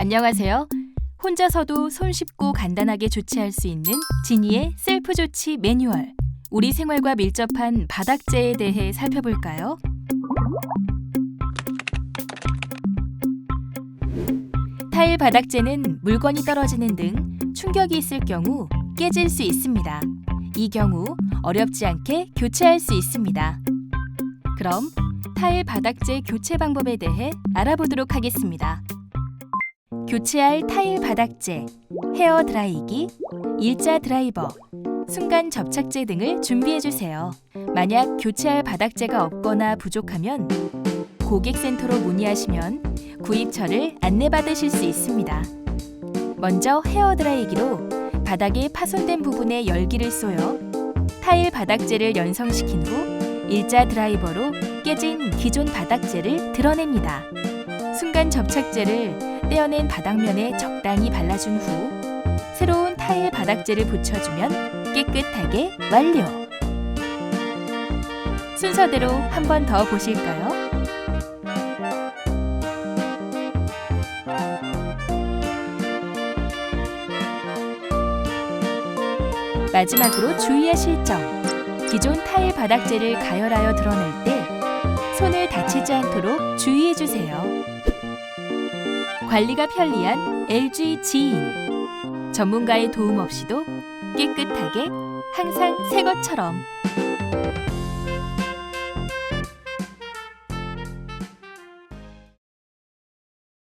안녕하세요. 혼자서도 손쉽고 간단하게 조치할 수 있는 지니의 셀프 조치 매뉴얼. 우리 생활과 밀접한 바닥재에 대해 살펴볼까요? 타일 바닥재는 물건이 떨어지는 등 충격이 있을 경우 깨질 수 있습니다. 이 경우 어렵지 않게 교체할 수 있습니다. 그럼 타일 바닥재 교체 방법에 대해 알아보도록 하겠습니다. 교체할 타일 바닥재, 헤어 드라이기, 일자 드라이버, 순간 접착제 등을 준비해 주세요. 만약 교체할 바닥재가 없거나 부족하면 고객센터로 문의하시면 구입처를 안내받으실 수 있습니다. 먼저 헤어 드라이기로 바닥에 파손된 부분에 열기를 쏘여 타일 바닥재를 연성시킨 후 일자 드라이버로 깨진 기존 바닥재를 드러냅니다. 순간 접착제를 떼어낸 바닥면에 적당히 발라준 후 새로운 타일 바닥재를 붙여주면 깨끗하게 완료. 순서대로 한 번 더 보실까요? 마지막으로 주의하실 점. 기존 타일 바닥재를 가열하여 드러낼 때 손을 다치지 않도록 주의해 주세요. 관리가 편리한 LG 지인. 전문가의 도움 없이도 깨끗하게 항상 새 것처럼